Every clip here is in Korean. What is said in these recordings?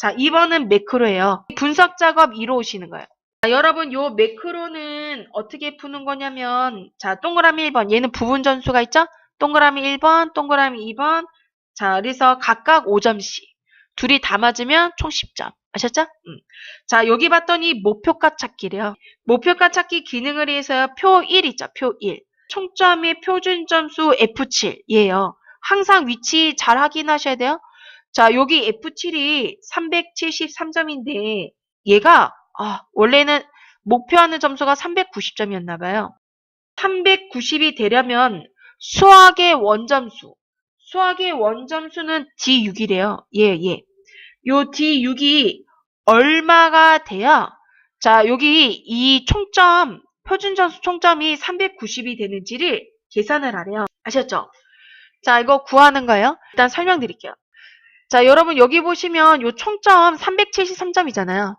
자, 2번은 매크로예요. 분석 작업 이루어오시는 거예요. 자, 여러분, 요 매크로는 어떻게 푸는 거냐면, 자, 동그라미 1번. 얘는 부분 전수가 있죠? 동그라미 1번, 동그라미 2번. 자, 그래서 각각 5점씩. 둘이 다 맞으면 총 10점. 아셨죠? 음. 자, 여기 봤더니 목표가 찾기래요. 목표가 찾기 기능을 위해서 표1 있죠? 표 1. 총점의 표준 점수 F7이에요. 항상 위치 잘 확인하셔야 돼요. 자, 여기 F7이 373점인데 얘가 아, 원래는 목표하는 점수가 390점이었나 봐요. 390이 되려면 수학의 원점수, 수학의 원점수는 D6이래요. 예, 예. 요 D6이 얼마가 돼야 자, 여기 이 총점, 표준 점수 총점이 390이 되는지를 계산을 하래요. 아셨죠? 자, 이거 구하는 거예요. 일단 설명드릴게요. 자, 여러분 여기 보시면 요 총점 373점이잖아요.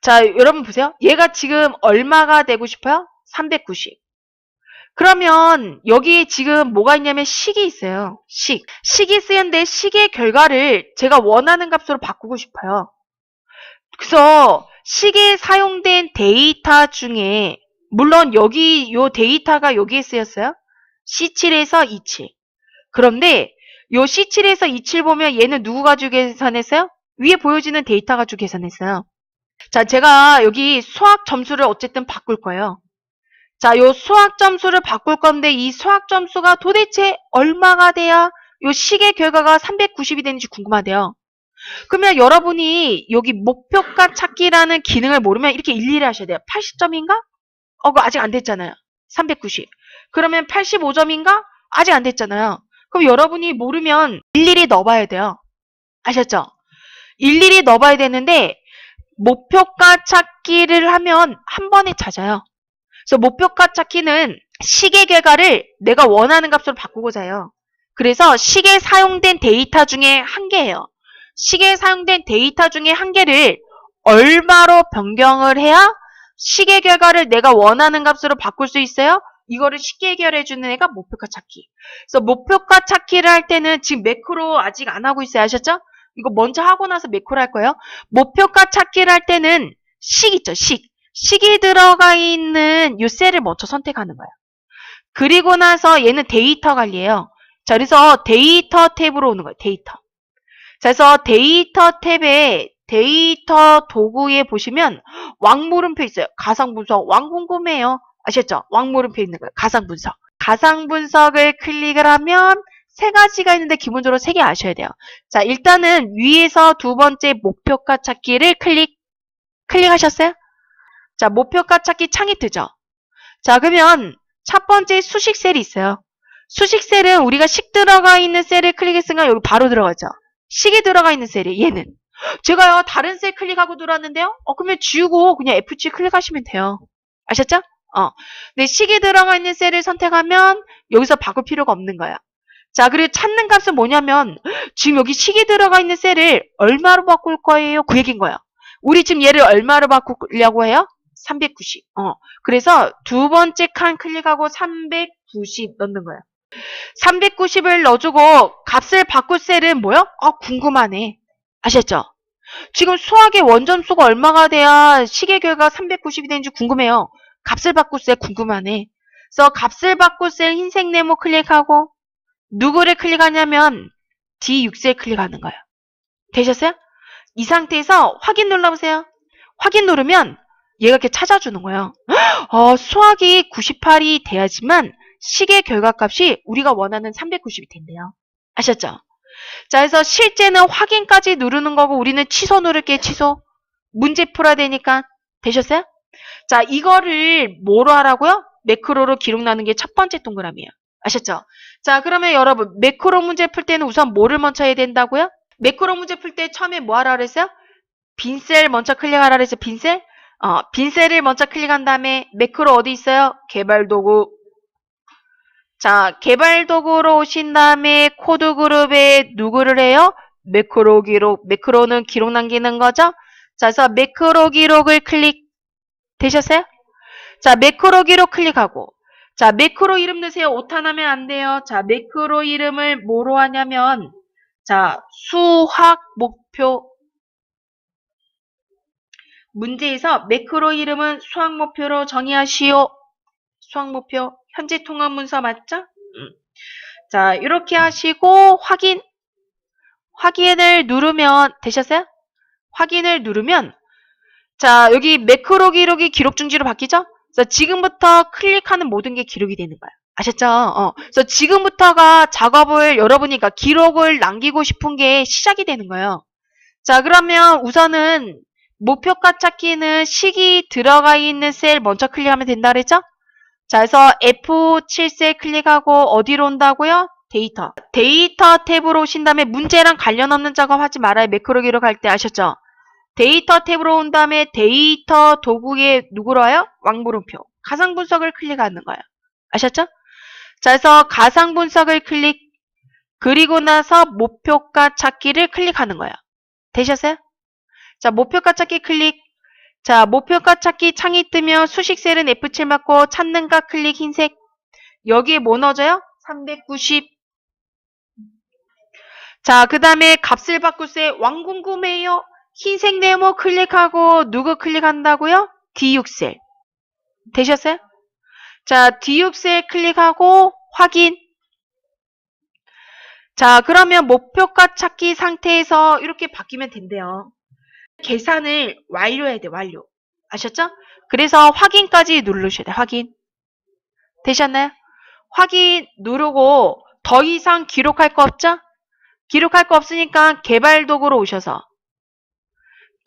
자, 여러분 보세요. 얘가 지금 얼마가 되고 싶어요? 390. 그러면 여기 지금 뭐가 있냐면 식이 있어요. 식. 식이 쓰였는데 식의 결과를 제가 원하는 값으로 바꾸고 싶어요. 그래서 식에 사용된 데이터 중에 물론 여기 요 데이터가 여기에 쓰였어요. C7에서 27. 그런데 요 C7에서 27 보면 얘는 누구 가지고 계산했어요? 위에 보여지는 데이터 가지고 계산했어요. 자, 제가 여기 수학 점수를 어쨌든 바꿀 거예요. 자, 요 수학 점수를 바꿀 건데 이 수학 점수가 도대체 얼마가 돼야 요 식의 결과가 390이 되는지 궁금하대요. 그러면 여러분이 여기 목표가 찾기라는 기능을 모르면 이렇게 일일이 하셔야 돼요. 80점인가? 어, 그거 아직 안 됐잖아요. 390. 그러면 85점인가? 아직 안 됐잖아요. 그럼 여러분이 모르면 일일이 넣어봐야 돼요. 아셨죠? 일일이 넣어봐야 되는데 목표가 찾기를 하면 한 번에 찾아요. 그래서 목표가 찾기는 시계 결과를 내가 원하는 값으로 바꾸고자 해요. 그래서 시계에 사용된 데이터 중에 한 개예요. 시계에 사용된 데이터 중에 한 개를 얼마로 변경을 해야 시계 결과를 내가 원하는 값으로 바꿀 수 있어요? 이거를 쉽게 해결해 주는 애가 목표가 찾기. 그래서 목표가 찾기를 할 때는 지금 매크로 아직 안 하고 있어요. 아셨죠? 이거 먼저 하고 나서 매크로 할 거예요. 목표가 찾기를 할 때는 식 있죠. 식. 식이 들어가 있는 요 셀을 먼저 선택하는 거예요. 그리고 나서 얘는 데이터 관리예요. 자, 그래서 데이터 탭으로 오는 거예요. 데이터. 자, 그래서 데이터 탭에 데이터 도구에 보시면 왕물음표 있어요. 가상 분석. 왕 궁금해요. 아셨죠? 왕물음표 있는 거예요. 가상 분석. 가상 분석을 클릭을 하면 세 가지가 있는데 기본적으로 세 개 아셔야 돼요. 자, 일단은 위에서 두 번째 목표가 찾기를 클릭, 클릭하셨어요? 자, 목표가 찾기 창이 뜨죠? 자, 그러면 첫 번째 수식 셀이 있어요. 수식 셀은 우리가 식 들어가 있는 셀을 클릭했으니까 여기 바로 들어가죠. 식이 들어가 있는 셀이 얘는. 제가요, 다른 셀 클릭하고 들어왔는데요? 어, 그러면 지우고 그냥 F7 클릭하시면 돼요. 아셨죠? 어. 근데 식이 들어가 있는 셀을 선택하면 여기서 바꿀 필요가 없는 거야. 자, 그리고 찾는 값은 뭐냐면 지금 여기 식이 들어가 있는 셀을 얼마로 바꿀 거예요? 그 얘기인 거야. 우리 지금 얘를 얼마로 바꾸려고 해요? 390. 어. 그래서 두 번째 칸 클릭하고 390 넣는 거야. 390을 넣어주고 값을 바꿀 셀은 뭐요? 아, 궁금하네. 아셨죠? 지금 수학의 원점수가 얼마가 돼야 식의 결과 390이 되는지 궁금해요. 값을 바꿀 셀 궁금하네. 그래서 값을 바꿀 셀 흰색 네모 클릭하고 누구를 클릭하냐면 D6셀 클릭하는 거예요. 되셨어요? 이 상태에서 확인 눌러보세요. 확인 누르면 얘가 이렇게 찾아주는 거예요. 어, 수학이 98이 돼야지만 식의 결과값이 우리가 원하는 390이 된대요. 아셨죠? 자, 그래서 실제는 확인까지 누르는 거고 우리는 취소 누를게 취소. 문제 풀어야 되니까 되셨어요? 자, 이거를 뭐로 하라고요? 매크로로 기록 나는 게 첫 번째 동그라미예요. 아셨죠? 자, 그러면 여러분 매크로 문제 풀 때는 우선 뭐를 먼저 해야 된다고요? 매크로 문제 풀 때 처음에 뭐 하라 그랬어요? 빈셀 먼저 클릭하라 그랬죠? 빈셀? 어, 빈셀을 먼저 클릭한 다음에 매크로 어디 있어요? 개발 도구. 자, 개발 도구로 오신 다음에 코드 그룹에 누구를 해요? 매크로 기록. 매크로는 기록 남기는 거죠? 자, 그래서 매크로 기록을 클릭 되셨어요? 자, 매크로 기록 클릭하고 자, 매크로 이름 넣으세요. 오타나면 안 돼요. 자, 매크로 이름을 뭐로 하냐면 자, 수학 목표 문제에서 매크로 이름은 수학 목표로 정의하시오. 수학 목표 현재 통합 문서 맞죠? 음. 자, 이렇게 하시고 확인 확인을 누르면 되셨어요? 확인을 누르면 자, 여기 매크로 기록이 기록 중지로 바뀌죠? 그래서 지금부터 클릭하는 모든 게 기록이 되는 거야. 아셨죠? 어. 그래서 지금부터가 작업을 여러분이 그러니까 기록을 남기고 싶은 게 시작이 되는 거예요. 자, 그러면 우선은 목표가 찾기는 식이 들어가 있는 셀 먼저 클릭하면 된다 그랬죠? 자, 그래서 F7셀 클릭하고 어디로 온다고요? 데이터. 데이터 탭으로 오신 다음에 문제랑 관련 없는 작업 하지 말아요. 매크로 기록할 때 아셨죠? 데이터 탭으로 온 다음에 데이터 도구에 누구로 와요? 왕물음표. 가상 분석을 클릭하는 거예요. 아셨죠? 자, 그래서 가상 분석을 클릭, 그리고 나서 목표가 찾기를 클릭하는 거예요. 되셨어요? 자, 목표가 찾기 클릭. 자, 목표가 찾기 창이 뜨면 수식 셀은 F7 맞고 찾는가 클릭 흰색. 여기에 뭐 넣어줘요? 390. 자, 그 다음에 값을 바꾸세 왕 궁금해요. 흰색 네모 클릭하고 누구 클릭한다고요? D6셀. 되셨어요? 자, D6셀 클릭하고 확인. 자, 그러면 목표가 찾기 상태에서 이렇게 바뀌면 된대요. 계산을 완료해야 돼, 완료. 아셨죠? 그래서 확인까지 누르셔야 돼, 확인. 되셨나요? 확인 누르고 더 이상 기록할 거 없죠? 기록할 거 없으니까 개발 도구로 오셔서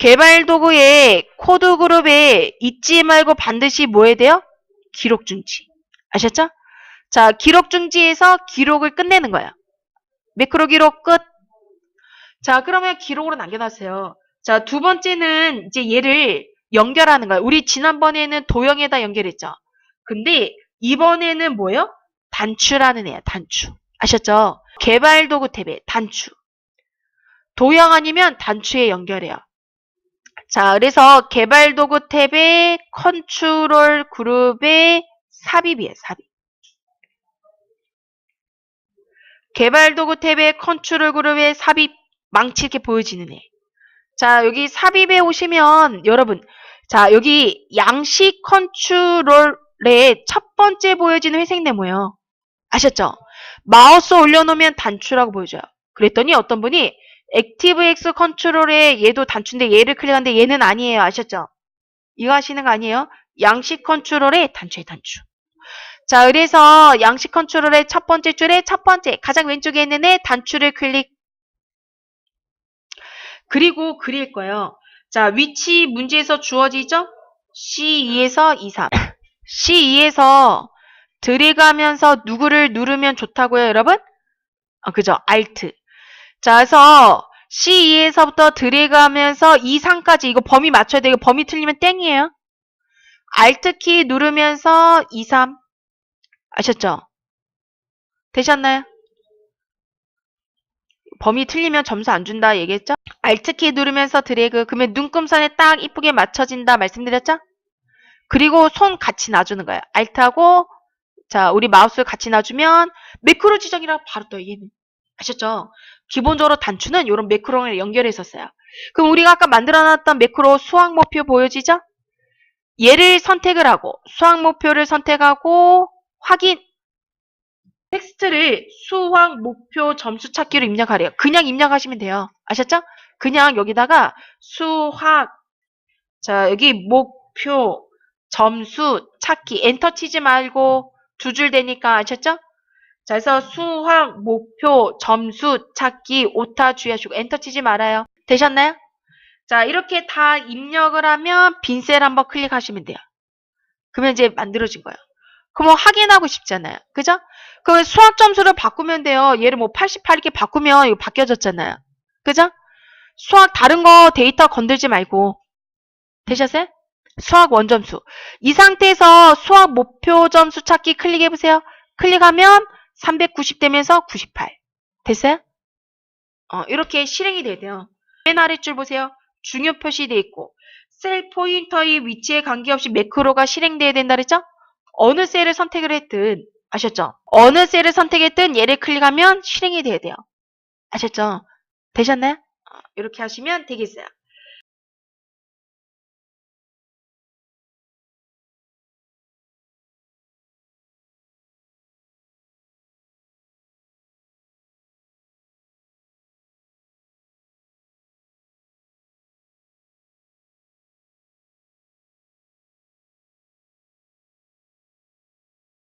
개발 도구에 코드 그룹에 잊지 말고 반드시 뭐 해야 돼요? 기록 중지. 아셨죠? 자, 기록 중지에서 기록을 끝내는 거예요. 매크로 기록 끝. 자, 그러면 기록으로 남겨놨어요. 자, 두 번째는 이제 얘를 연결하는 거예요. 우리 지난번에는 도형에다 연결했죠. 근데 이번에는 뭐예요? 단추라는 애야, 단추. 아셨죠? 개발 도구 탭에 단추. 도형 아니면 단추에 연결해요. 자, 그래서 개발 도구 탭에 컨트롤 그룹에 삽입이에요, 삽입. 개발 도구 탭에 컨트롤 그룹에 삽입 망치 이렇게 보여지는 애. 자, 여기 삽입에 오시면 여러분, 자, 여기 양식 컨트롤의 첫 번째 보여지는 회색 네모요. 아셨죠? 마우스 올려놓으면 단추라고 보여줘요. 그랬더니 어떤 분이 액티브X 컨트롤에 얘도 단추인데 얘를 클릭하는데 얘는 아니에요. 아셨죠? 이거 하시는 거 아니에요? 양식 컨트롤의 단추의 단추. 자, 그래서 양식 컨트롤의 첫 번째 줄에 첫 번째 가장 왼쪽에 있는 애 단추를 클릭. 그리고 그릴 거예요. 자, 위치 문제에서 주어지죠? C2에서 2, 3. C2에서 드래그하면서 누구를 누르면 좋다고요, 여러분? 아, 그죠? Alt. 자, 그래서 C2에서부터 드래그하면서 2, 3까지 이거 범위 맞춰야 돼요. 범위 틀리면 땡이에요. Alt 키 누르면서 2, 3. 아셨죠? 되셨나요? 범위 틀리면 점수 안 준다 얘기했죠? Alt 키 누르면서 드래그 그러면 눈금선에 딱 이쁘게 맞춰진다 말씀드렸죠? 그리고 손 같이 놔주는 거예요. Alt하고 자 우리 마우스 같이 놔주면 매크로 지정이라 바로 떠요 얘는. 아셨죠? 기본적으로 단추는 이런 매크로를 연결했었어요. 그럼 우리가 아까 만들어놨던 매크로 수학 목표 보여지죠? 얘를 선택을 하고 수학 목표를 선택하고 확인 텍스트를 수학 목표 점수 찾기로 입력하래요. 그냥 입력하시면 돼요. 아셨죠? 그냥 여기다가 수학 자 여기 목표 점수 찾기 엔터 치지 말고 두 줄 되니까 아셨죠? 자 그래서 수학 목표 점수 찾기 오타 주의하시고 엔터 치지 말아요. 되셨나요? 자 이렇게 다 입력을 하면 빈 셀 한번 클릭하시면 돼요. 그러면 이제 만들어진 거예요. 그럼 뭐 확인하고 싶잖아요. 그죠? 그러면 수학 점수를 바꾸면 돼요. 얘를 뭐 88 이렇게 바꾸면 이거 바뀌어졌잖아요. 그죠? 수학 다른 거 데이터 건들지 말고 되셨어요? 수학 원점수. 이 상태에서 수학 목표 점수 찾기 클릭해보세요. 클릭하면 390 되면서 98. 됐어요? 어, 이렇게 실행이 돼요. 맨 아래줄 보세요. 중요 표시되어 있고 셀 포인터의 위치에 관계없이 매크로가 실행돼야 된다 그랬죠? 어느 셀을 선택을 했든 아셨죠? 어느 셀을 선택했든 얘를 클릭하면 실행이 돼야 돼요. 아셨죠? 되셨나요? 어, 이렇게 하시면 되겠어요.